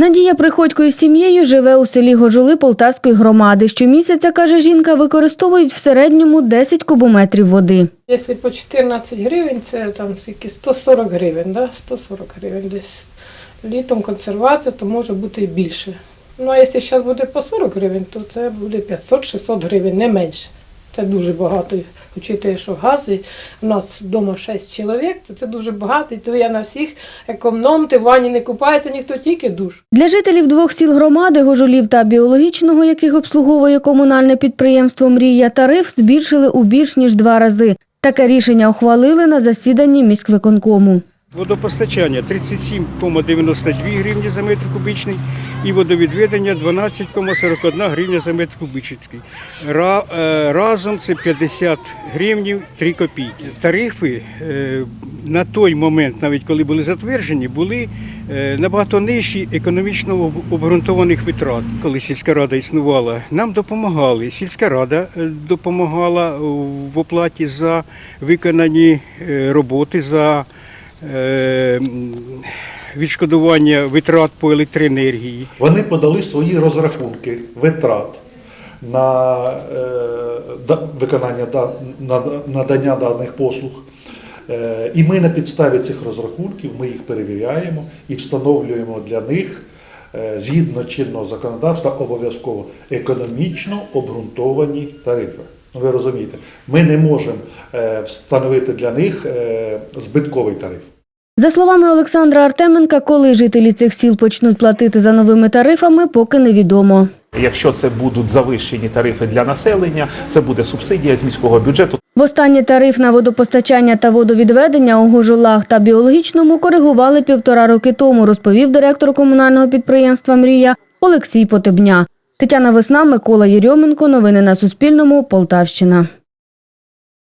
Надія Приходько із сім'єю живе у селі Гожули Полтавської громади. Щомісяця, каже жінка, використовують в середньому 10 кубометрів води. Якщо по 14 гривень, це там скільки 140 гривень, да? 140 гривень десь. Літом консервація, то може бути і більше. Ну а якщо зараз буде по 40 гривень, то це буде 500-600 гривень, не менше. Це дуже багато. Учитує, що гази, у нас вдома 6 чоловік, то це дуже багато, і то я на всіх економте, в ванні не купається ніхто, тільки душ. Для жителів двох сіл громади Гожулів та біологічного, яких обслуговує комунальне підприємство Мрія, тариф збільшили у більш ніж два рази. Таке рішення ухвалили на засіданні міськвиконкому. Водопостачання 37,92 гривні за метр кубічний і водовідведення 12,41 гривня за метр кубічний. Е, Разом це 50 гривнів 3 копійки. Тарифи е, на той момент, навіть коли були затверджені, були е, набагато нижчі економічно обґрунтованих витрат. Коли сільська рада існувала, нам допомагали. Сільська рада допомагала в оплаті за виконані роботи, за відшкодування витрат по електроенергії. Вони подали свої розрахунки витрат на е, виконання надання даних послуг. Е, і ми на підставі цих розрахунків ми їх перевіряємо і встановлюємо для них е, згідно чинного законодавства обов'язково економічно обґрунтовані тарифи. Ну, ви розумієте, ми не можемо е, встановити для них е, збитковий тариф. За словами Олександра Артеменка, коли жителі цих сіл почнуть платити за новими тарифами, поки невідомо. Якщо це будуть завищені тарифи для населення, це буде субсидія з міського бюджету. Востаннє тариф на водопостачання та водовідведення у Гожулах та біологічному коригували півтора роки тому, розповів директор комунального підприємства Мрія Олексій Потебня. Тетяна Весна, Микола Єрьоменко. Новини на Суспільному. Полтавщина.